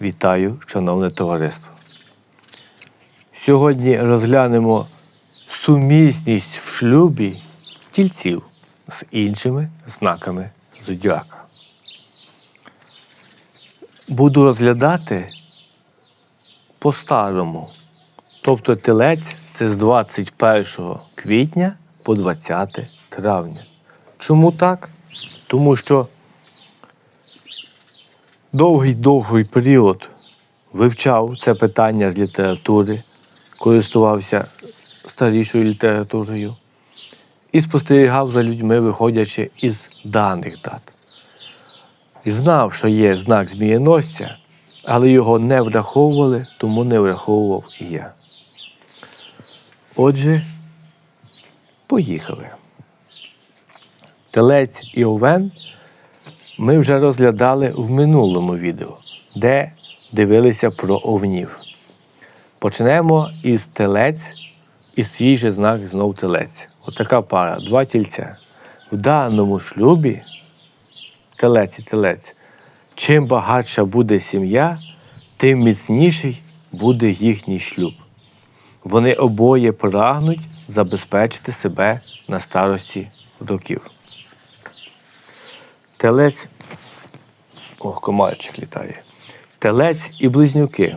Вітаю, шановне товариство. Сьогодні розглянемо сумісність в шлюбі тільців з іншими знаками зодіака. Буду розглядати по-старому. Тобто телець це з 21 квітня по 20 травня. Чому так? Тому що довгий-довгий період вивчав це питання з літератури, користувався старішою літературою і спостерігав за людьми, виходячи із даних дат. І знав, що є знак змієносця, але його не враховували, тому не враховував і я. Отже, поїхали. Телець і овен ми вже розглядали в минулому відео, де дивилися про овнів. Почнемо із телець і свій же знак знов телець. Отака пара, два тільця. В даному шлюбі телець і телець. Чим багатша буде сім'я, тим міцніший буде їхній шлюб. Вони обоє прагнуть забезпечити себе на старості років. Телець. Ох, комарчик літає. Телець і близнюки.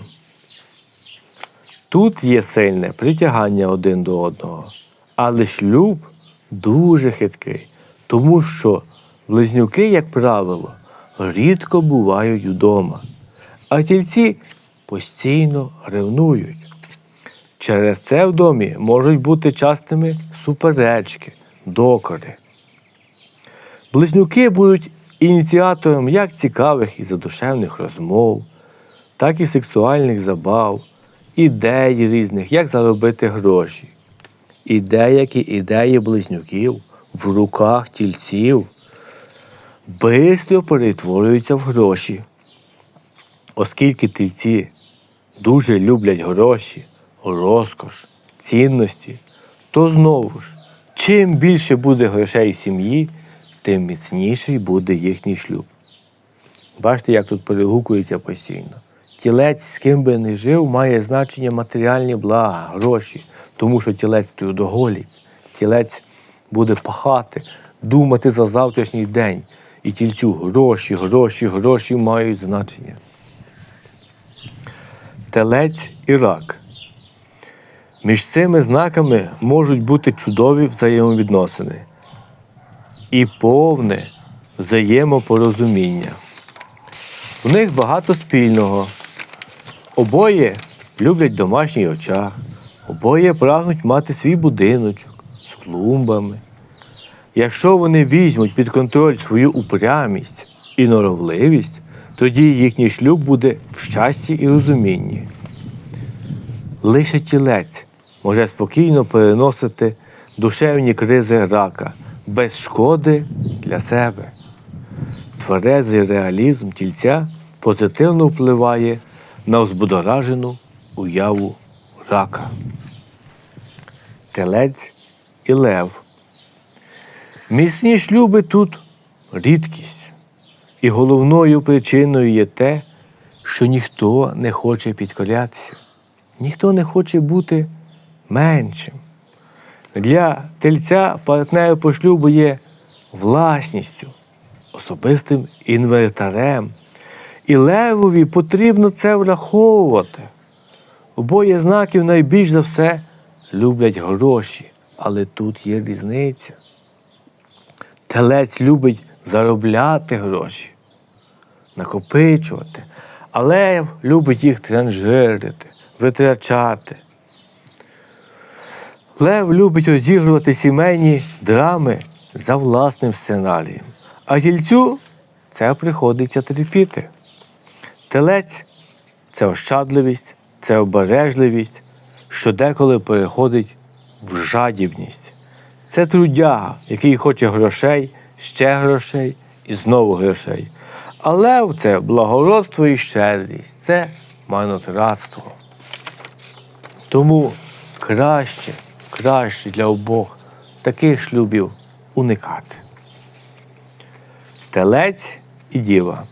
Тут є сильне притягання один до одного, але шлюб дуже хиткий, тому що близнюки, як правило, рідко бувають вдома, а тільці постійно ревнують. Через це в домі можуть бути частими суперечки, докори. Близнюки будуть ініціатором як цікавих і задушевних розмов, так і сексуальних забав, ідей різних, як заробити гроші. І деякі ідеї близнюків в руках тільців бистро перетворюються в гроші. Оскільки тільці дуже люблять гроші, розкош, цінності, то знову ж, чим більше буде грошей в сім'ї, тим міцніший буде їхній шлюб. Бачите, як тут перегукується постійно. Тілець, з ким би не жив, має значення матеріальні блага, гроші, тому що тілець трудоголік, тілець буде пахати, думати за завтрашній день. І тільцю гроші, гроші, гроші мають значення. Телець і рак. Між цими знаками можуть бути чудові взаємовідносини і повне взаємопорозуміння. У них багато спільного. Обоє люблять домашній очах, обоє прагнуть мати свій будиночок з клумбами. Якщо вони візьмуть під контроль свою упрямість і норовливість, тоді їхній шлюб буде в щасті і розумінні. Лише тілець може спокійно переносити душевні кризи рака без шкоди для себе. Тверезий реалізм тільця позитивно впливає на взбудоражену уяву рака. Телець і лев. Міцні шлюби тут рідкість. І головною причиною є те, що ніхто не хоче підкорятися, ніхто не хоче бути меншим. Для тельця партнер по шлюбу є власністю, особистим інвентарем. І левові потрібно це враховувати. Обоє знаків найбільш за все люблять гроші, але тут є різниця. Телець любить заробляти гроші, накопичувати, а лев любить їх транжирити, витрачати. Лев любить розігрувати сімейні драми за власним сценарієм, а тільцю це приходиться терпіти. Телець це ощадливість, це обережливість, що деколи переходить в жадібність. Це трудяга, який хоче грошей, ще грошей і знову грошей. А лев це благородство і щедрість, це марнотратство. Тому краще, краще для обох таких шлюбів уникати. Телець і діва.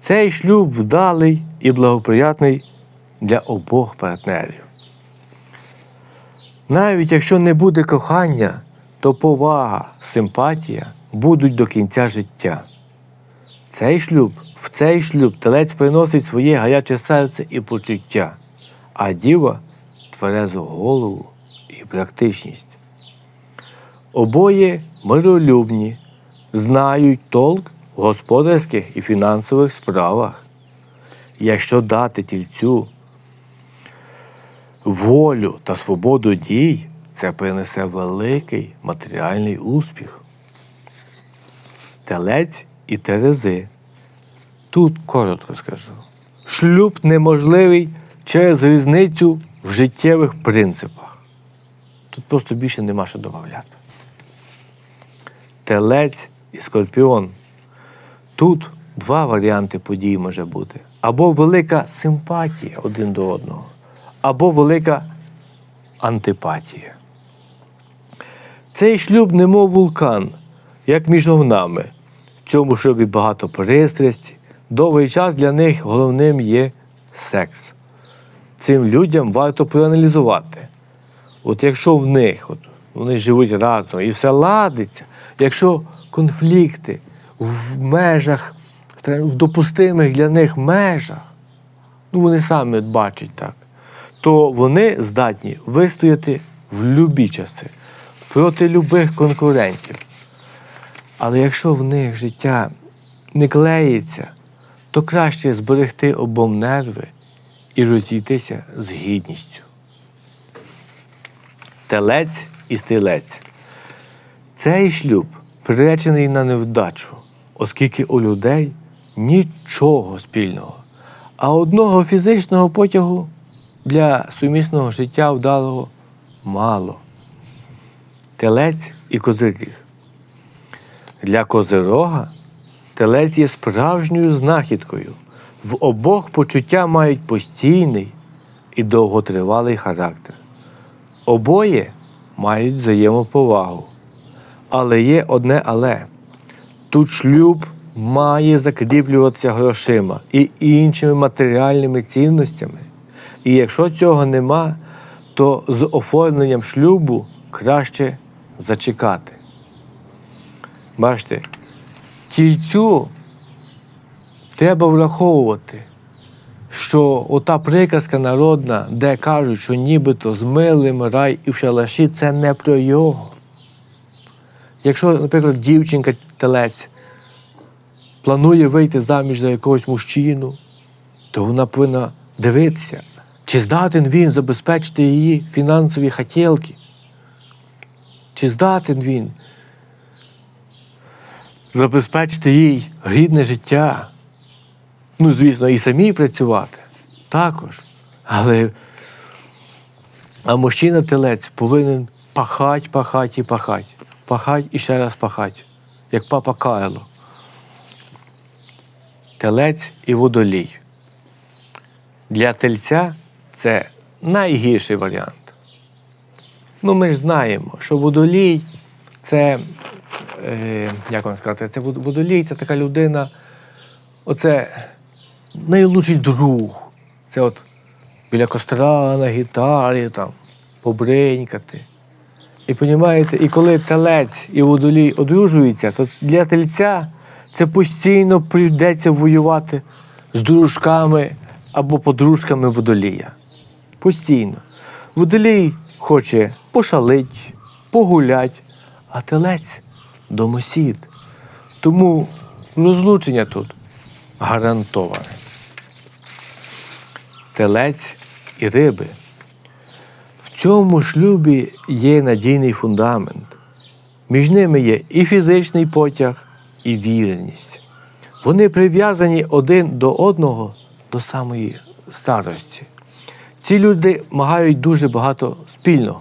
Цей шлюб вдалий і благоприятний для обох партнерів. Навіть якщо не буде кохання, то повага, симпатія будуть до кінця життя. Цей шлюб, в цей шлюб телець приносить своє гаряче серце і почуття, а діва тверезу голову практичність. Обоє миролюбні, знають толк в господарських і фінансових справах. Якщо дати тільцю волю та свободу дій, це принесе великий матеріальний успіх. Телець і Терези. Тут коротко скажу. Шлюб неможливий через різницю в життєвих принципах. Тут просто більше нема що додати. Телець і скорпіон. Тут два варіанти подій може бути. Або велика симпатія один до одного, або велика антипатія. Цей шлюб немов вулкан, як між овнами. В цьому шлюбі багато пристрасті. Довгий час для них головним є секс. Цим людям варто проаналізувати. От якщо в них от, вони живуть разом і все ладиться, якщо конфлікти в межах, в допустимих для них межах, ну вони самі бачать так, то вони здатні вистояти в любі часи проти любих конкурентів. Але якщо в них життя не клеїться, то краще зберегти обом нерви і розійтися з гідністю. Телець і стрілець. Цей шлюб приречений на невдачу, оскільки у людей нічого спільного, а одного фізичного потягу для сумісного життя вдалого мало. Телець і козиріг. Для козирога телець є справжньою знахідкою. В обох почуття мають постійний і довготривалий характер. Обоє мають взаємоповагу. Але є одне але. Тут шлюб має закріплюватися грошима і іншими матеріальними цінностями. І якщо цього нема, то з оформленням шлюбу краще зачекати. Бачите, тільцю треба враховувати, що ота приказка народна, де кажуть, що нібито з милим рай і в шалаші, це не про його. Якщо, наприклад, дівчинка телець планує вийти заміж за якогось мужчину, то вона повинна дивитися, чи здатен він забезпечити її фінансові хотілки, чи здатен він забезпечити їй гідне життя. Ну, звісно, і самі працювати також. Але а мужчина телець повинен пахать, пахать і пахать. Пахать і ще раз пахать, як папа Кайло. Телець і водолій. Для тельця це найгірший варіант. Ну, ми ж знаємо, що водолій це, е, як вам сказати, це водолій це така людина, оце найлучший друг. Це от біля костра на гітарі там, побринькати. І понімаєте, і коли телець і водолій одружуються, то для тельця це постійно прийдеться воювати з дружками або подружками водолія. Постійно. Водолій хоче пошалить, погулять, а телець домосід. Тому розлучення тут гарантоване. Телець і риби. В цьому шлюбі є надійний фундамент. Між ними є і фізичний потяг, і вірність. Вони прив'язані один до одного до самої старості. Ці люди мають дуже багато спільного.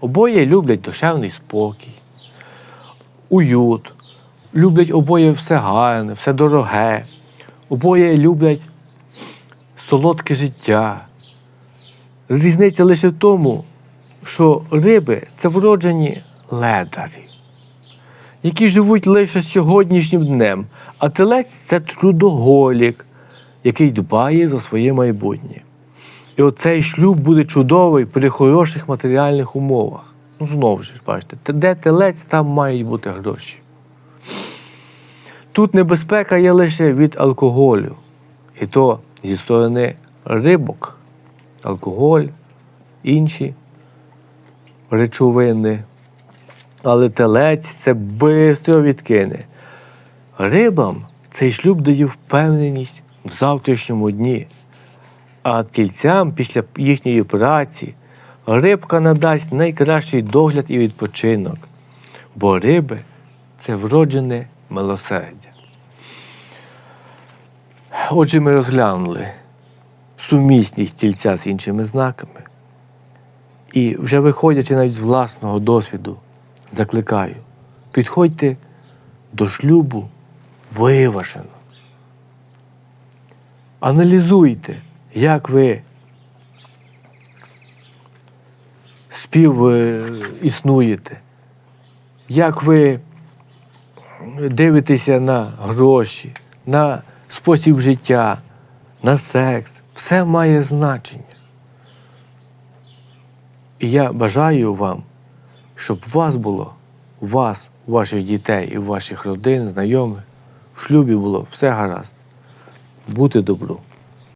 Обоє люблять душевний спокій, уют, люблять обоє все гарне, все дороге, обоє люблять солодке життя. Різниця лише в тому, що риби це вроджені ледарі, які живуть лише сьогоднішнім днем, а телець це трудоголік, який дбає за своє майбутнє. І оцей шлюб буде чудовий при хороших матеріальних умовах. Ну, знову ж бачите, де телець, там мають бути гроші. Тут небезпека є лише від алкоголю. І то зі сторони рибок, алкоголь, інші речовини. Але телець це швидко відкине. Рибам цей шлюб дає впевненість в завтрашньому дні. А тільцям після їхньої праці рибка надасть найкращий догляд і відпочинок, бо риби це вроджене милосердя. Отже, ми розглянули сумісність тільця з іншими знаками. І вже виходячи навіть з власного досвіду, закликаю, підходьте до шлюбу виважено. Аналізуйте, як ви спів е, існуєте, як ви дивитеся на гроші, на спосіб життя, на секс. Все має значення. І я бажаю вам, щоб у вас було, у вас, у ваших дітей і у ваших родин, знайомих, в шлюбі було все гаразд. Бути добру.